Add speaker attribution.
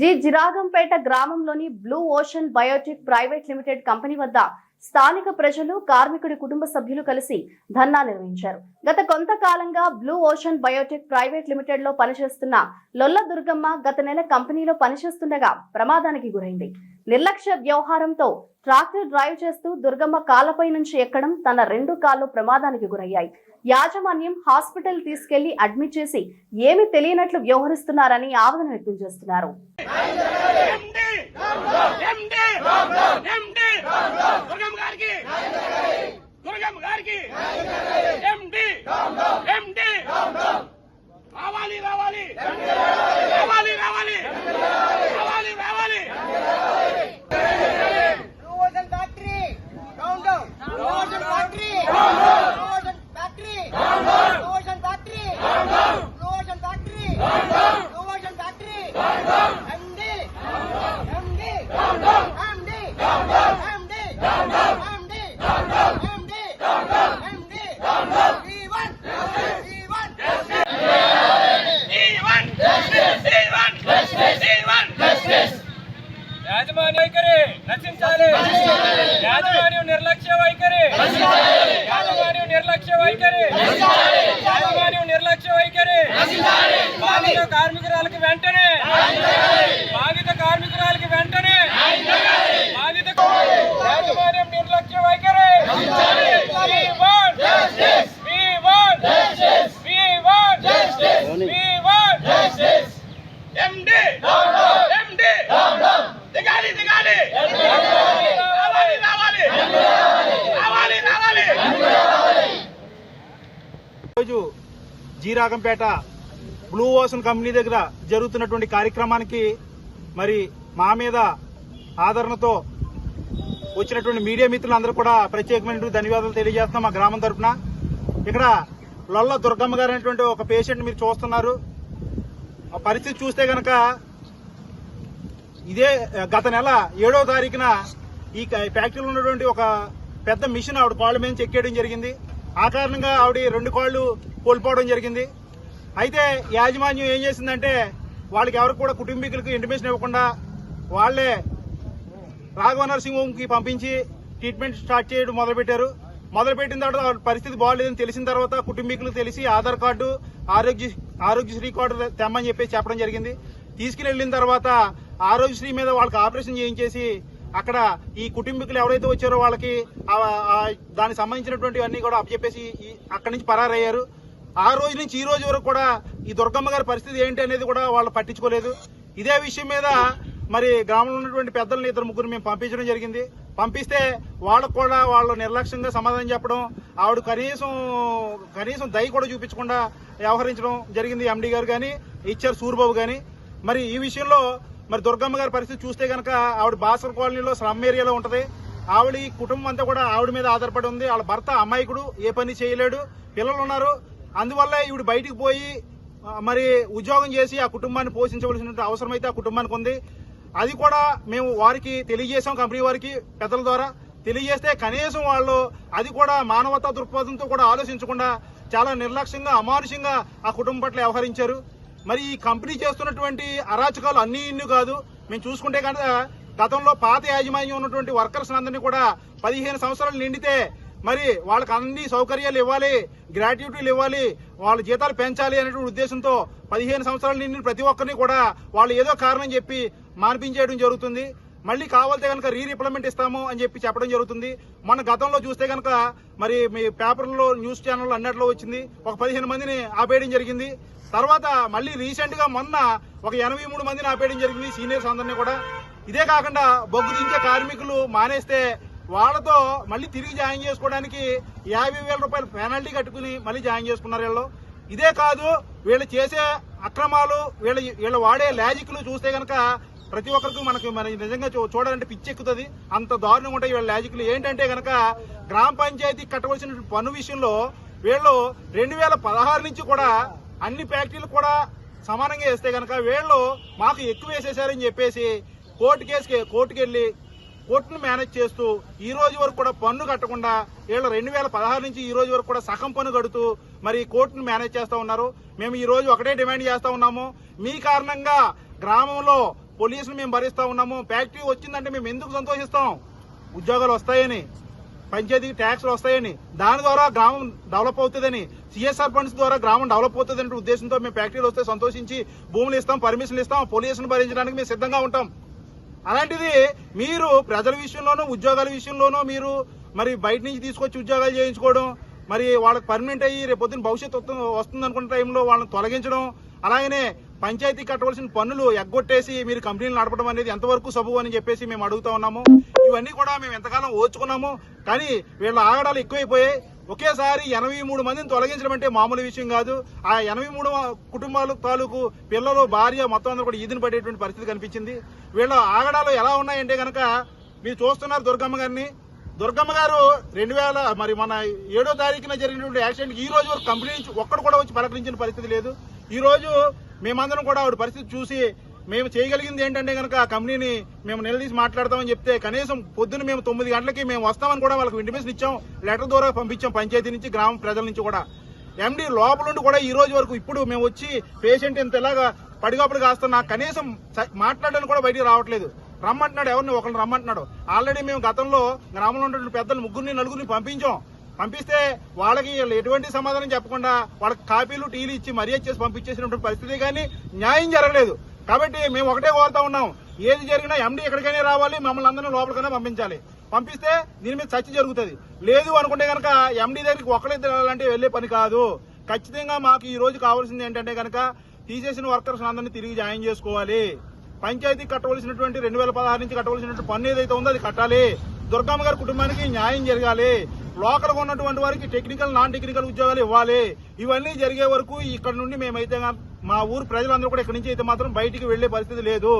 Speaker 1: G Jiragampet గ్రామంలోని blue ocean biotech private limited company వద్ద స్థానిక ప్రజలు కార్మికుడి కుటుంబ సభ్యులు కలిసి ధర్నా నిర్వహించారు. గత కొంతకాలంగా బ్లూ ఓషన్ బయోటెక్ ప్రైవేట్ లిమిటెడ్లో పనిచేస్తున్న లొల్ల దుర్గమ్మ గత నెల కంపెనీలో పనిచేస్తుండగా ప్రమాదానికి గురైంది. నిర్లక్ష్య వ్యవహారంతో ట్రాక్టర్ డ్రైవ్ చేస్తూ దుర్గమ్మ కాళ్ళపై నుంచి ఎక్కడం తన రెండు కాళ్ళు ప్రమాదానికి గురయ్యాయి. యాజమాన్యం హాస్పిటల్ తీసుకెళ్ళి అడ్మిట్ చేసి ఏమీ తెలియనట్లు వ్యవహరిస్తున్నారని ఆవేదన వ్యక్తం చేస్తున్నారు.
Speaker 2: ఎండి ఎండి ఎండి దుర్గమ్మ గారికి దుర్గమ్మ గారికి
Speaker 3: వైఖరి. యాజమాన్యం నిర్లక్ష్య వైఖరి. కార్మికురాలకి వెంటనే బాధిత కార్మికురాలకి వెంటనే బాధిత యాజమాన్యం నిర్లక్ష్య వైఖరి We want We want We want We want
Speaker 2: ఎండి ఎండి దిగాలి దిగాలి రావాలి రావాలి రావాలి రావాలి
Speaker 4: రోజు జీరాగంపేట బ్లూ ఓషన్ కంపెనీ దగ్గర జరుగుతున్నటువంటి కార్యక్రమానికి మరి మా మీద ఆదరణతో వచ్చినటువంటి మీడియా మిత్రులందరూ కూడా ప్రత్యేకమైనటువంటి ధన్యవాదాలు తెలియజేస్తున్నాం మా గ్రామం తరఫున ఇక్కడ లొల్ల దుర్గమ్మ గారు అనేటువంటి ఒక పేషెంట్ మీరు చూస్తున్నారు. ఆ పరిస్థితి చూస్తే గనక ఇదే గత నెల ఏడో తారీఖున ఈ ఫ్యాక్టరీలో ఉన్నటువంటి ఒక పెద్ద మిషన్ ఆవిడ కాళ్ళ మీద చెక్కేయడం జరిగింది. ఆ కారణంగా ఆవిడ రెండు కాళ్ళు కోల్పోవడం జరిగింది. అయితే యాజమాన్యం ఏం చేసిందంటే వాళ్ళకి ఎవరికి కూడా కుటుంబీకులకు ఇంటిమేషన్ ఇవ్వకుండా వాళ్ళే రాఘవ నర్సింగ్ హోమ్కి పంపించి ట్రీట్మెంట్ స్టార్ట్ చేయడం మొదలుపెట్టారు. మొదలుపెట్టిన తర్వాత పరిస్థితి బాగాలేదని తెలిసిన తర్వాత కుటుంబీకులకు తెలిసి ఆధార్ కార్డు ఆరోగ్య ఆరోగ్యశ్రీ కార్డు తెమ్మని చెప్పి చెప్పడం జరిగింది. తీసుకుని వెళ్ళిన తర్వాత ఆరోగ్యశ్రీ మీద వాళ్ళకి ఆపరేషన్ చేయించేసి అక్కడ ఈ కుటుంబీకులు ఎవరైతే వచ్చారో వాళ్ళకి దానికి సంబంధించినటువంటి అన్ని కూడా అప్పచెప్పేసి అక్కడి నుంచి పరారయ్యారు. ఆ రోజు నుంచి ఈ రోజు వరకు కూడా ఈ దుర్గమ్మ గారి పరిస్థితి ఏంటి అనేది కూడా వాళ్ళు పట్టించుకోలేదు. ఇదే విషయం మీద మరి గ్రామంలో ఉన్నటువంటి పెద్దల్ని ఇద్దరు ముగ్గురు మేము పంపించడం జరిగింది. పంపిస్తే వాళ్ళకు కూడా వాళ్ళు నిర్లక్ష్యంగా సమాధానం చెప్పడం ఆవిడ కనీసం కనీసం దయ కూడా చూపించకుండా వ్యవహరించడం జరిగింది ఎండి గారు కానీ ఇచ్చారు సూర్బాబు కానీ మరి ఈ విషయంలో మరి దుర్గమ్మ గారి పరిస్థితి చూస్తే కనుక ఆవిడ బాసర్ కాలనీలో స్లమ్ ఏరియాలో ఉంటుంది. ఆవిడ ఈ కుటుంబం అంతా కూడా ఆవిడ మీద ఆధారపడి ఉంది. వాళ్ళ భర్త అమాయకుడు ఏ పని చేయలేడు. పిల్లలు ఉన్నారు. అందువల్ల ఈవిడ బయటికి పోయి మరి ఉద్యోగం చేసి ఆ కుటుంబాన్ని పోషించవలసిన అవసరం అయితే ఆ కుటుంబానికి ఉంది. అది కూడా మేము వారికి తెలియజేసాం కంపెనీ వారికి పెద్దల ద్వారా. తెలియజేస్తే కనీసం వాళ్ళు అది కూడా మానవతా దృక్పథంతో కూడా ఆలోచించకుండా చాలా నిర్లక్ష్యంగా అమానుషంగా ఆ కుటుంబం పట్ల వ్యవహరించారు. మరి ఈ కంపెనీ చేస్తున్నటువంటి అరాచకాలు అన్ని ఇన్ని కాదు. మేము చూసుకుంటే కనుక గతంలో పాత యాజమాన్యం ఉన్నటువంటి వర్కర్స్ అందరినీ కూడా పదిహేను సంవత్సరాలు నిండితే మరి వాళ్ళకి అన్ని సౌకర్యాలు ఇవ్వాలి గ్రాట్యుటీలు ఇవ్వాలి వాళ్ళ జీతాలు పెంచాలి అనేటువంటి ఉద్దేశంతో పదిహేను సంవత్సరాలు నిండిన ప్రతి ఒక్కరిని కూడా వాళ్ళు ఏదో కారణం చెప్పి మాన్పించేయడం జరుగుతుంది. మళ్ళీ కావాలితే కనుక రీ రిప్లమెంట్ ఇస్తాము అని చెప్పి చెప్పడం జరుగుతుంది. మన గతంలో చూస్తే కనుక మరి మీ పేపర్లో న్యూస్ ఛానల్లో అన్నట్లో వచ్చింది. ఒక పదిహేను మందిని ఆపేయడం జరిగింది. తర్వాత మళ్ళీ రీసెంట్గా మొన్న ఒక ఎనభై మూడు మందిని ఆపేయడం జరిగింది సీనియర్స్ అందరినీ కూడా. ఇదే కాకుండా బొగ్గు దించే కార్మికులు మానేస్తే వాళ్ళతో మళ్ళీ తిరిగి జాయిన్ చేసుకోవడానికి యాభై వేల రూపాయలు పెనాల్టీ కట్టుకుని మళ్ళీ జాయిన్ చేసుకున్నారు వీళ్ళు. ఇదే కాదు వీళ్ళు చేసే అక్రమాలు వీళ్ళ వీళ్ళు వాడే లాజిక్లు చూస్తే కనుక ప్రతి ఒక్కరికి మనకి మన నిజంగా చూ- చూడాలంటే పిచ్చెక్కుతుంది అంత దారుణంగా ఉంటాయి వీళ్ళ లాజిక్లు ఏంటంటే కనుక గ్రామ పంచాయతీ కట్టవలసిన పన్ను విషయంలో వీళ్ళు రెండు వేల పదహారు నుంచి కూడా అన్ని ఫ్యాక్టరీలు కూడా సమానంగా వేస్తే కనుక వీళ్ళు మాకు ఎక్కువ వేసేసారని చెప్పేసి కోర్టు కేసుకి కోర్టుకెళ్ళి కోర్టును మేనేజ్ చేస్తూ ఈ రోజు వరకు కూడా పన్ను కట్టకుండా వీళ్ళు రెండు వేల పదహారు నుంచి ఈ రోజు వరకు కూడా సగం పన్ను కడుతూ మరి కోర్టును మేనేజ్ చేస్తూ ఉన్నారు. మేము ఈ రోజు ఒకటే డిమాండ్ చేస్తూ ఉన్నాము. మీ కారణంగా గ్రామంలో పొల్యూషన్ మేము భరిస్తూ ఉన్నాము. ఫ్యాక్టరీ వచ్చిందంటే మేము ఎందుకు సంతోషిస్తాం? ఉద్యోగాలు వస్తాయని పంచాయతీకి ట్యాక్స్లు వస్తాయని దాని ద్వారా గ్రామం డెవలప్ అవుతుందని సిఎస్ఆర్ ఫండ్స్ ద్వారా గ్రామం డెవలప్ అవుతుందనే ఉద్దేశంతో మేము ఫ్యాక్టరీలు వస్తే సంతోషించి భూములు ఇస్తాం పర్మిషన్లు ఇస్తాం పొల్యూషన్ భరించడానికి మేము సిద్ధంగా ఉంటాం. అలాంటిది మీరు ప్రజల విషయంలోనూ ఉద్యోగాల విషయంలోనూ మీరు మరి బయట నుంచి తీసుకొచ్చి ఉద్యోగాలు చేయించుకోవడం మరి వాళ్ళకి పర్మనెంట్ అయ్యి రేపొద్దున భవిష్యత్తు వస్తుంది అనుకున్న టైంలో వాళ్ళని తొలగించడం అలాగనే పంచాయతీ కట్టవలసిన పన్నులు ఎగ్గొట్టేసి మీరు కంపెనీలు నడపడం అనేది ఎంతవరకు సబు అని చెప్పేసి మేము అడుగుతా ఉన్నాము. ఇవన్నీ కూడా మేము ఎంతకాలం ఓచుకున్నాము కానీ వీళ్ళ ఆగడాలు ఎక్కువైపోయాయి. ఒకేసారి ఎనభై మూడు మందిని తొలగించడం అంటే మామూలు విషయం కాదు. ఆ ఎనభై మూడు కుటుంబాలు తాలూకు పిల్లలు భార్య మొత్తం అందరూ కూడా ఈదిన పడేటువంటి పరిస్థితి కనిపించింది. వీళ్ళ ఆగడాలు ఎలా ఉన్నాయంటే కనుక మీరు చూస్తున్నారు దుర్గమ్మ గారిని. దుర్గమ్మ గారు రెండు వేల మరి మన ఏడో తారీఖున జరిగినటువంటి యాక్సిడెంట్ ఈ రోజు వరకు కంప్లైంట్ నుంచి ఒక్కడు కూడా వచ్చి పలకరించిన పరిస్థితి లేదు. ఈ రోజు మేమందరం కూడా ఆవిడ పరిస్థితి చూసి మేము చేయగలిగింది ఏంటంటే కనుక ఆ కంపెనీని మేము నిలదీసి మాట్లాడతామని చెప్తే కనీసం పొద్దున్న మేము తొమ్మిది గంటలకి మేము వస్తామని కూడా వాళ్ళకి ఇంటిమేషన్ ఇచ్చాం లెటర్ ద్వారా పంపించాం పంచాయతీ నుంచి గ్రామ ప్రజల నుంచి కూడా. ఎండి లోపల నుండి కూడా ఈ రోజు వరకు ఇప్పుడు మేము వచ్చి పేషెంట్ ఇంత ఇలాగా పడిగాపుడు కాస్తున్నా కనీసం మాట్లాడడానికి కూడా బయటికి రావట్లేదు. రమ్మంటున్నాడు ఎవరిని? ఒకరిని రమ్మంటున్నాడు. ఆల్రెడీ మేము గతంలో గ్రామంలో ఉన్నటువంటి పెద్దలు ముగ్గురిని నలుగురిని పంపించాం. పంపిస్తే వాళ్ళకి వీళ్ళు ఎటువంటి సమాధానం చెప్పకుండా వాళ్ళకి కాపీలు టీలు ఇచ్చి మర్యాద చేసి పంపించేసినటువంటి పరిస్థితి కానీ న్యాయం జరగలేదు. కాబట్టి మేము ఒకటే కోరుతా ఉన్నాం. ఏది జరిగినా ఎండి ఎక్కడికైనా రావాలి మమ్మల్ని అందరినీ లోపలికైనా పంపించాలి. పంపిస్తే దీని మీద చర్చ జరుగుతుంది. లేదు అనుకుంటే కనుక ఎండి దగ్గరికి ఒకళ్ళిద్దరు వెళ్ళాలంటే వెళ్ళే పని కాదు. ఖచ్చితంగా మాకు ఈ రోజు కావాల్సింది ఏంటంటే కనుక తీసేసిన వర్కర్స్ అందరినీ తిరిగి జాయిన్ చేసుకోవాలి. పంచాయతీ కట్టవలసినటువంటి రెండు వేల పదహారు నుంచి కట్టవలసినటువంటి పన్ను ఏదైతే ఉందో అది కట్టాలి. దుర్గమ్మ గారి కుటుంబానికి న్యాయం జరగాలి. లోకల్గా ఉన్నటువంటి వారికి టెక్నికల్ నాన్ టెక్నికల్ ఉద్యోగాలు ఇవ్వాలి. ఇవన్నీ జరిగే వరకు ఇక్కడ నుండి మేమైతే మా ఊరు ప్రజలందరూ కూడా ఇక్కడి నుంచి అయితే మాత్రం బయటికి వెళ్ళే పరిస్థితి లేదు.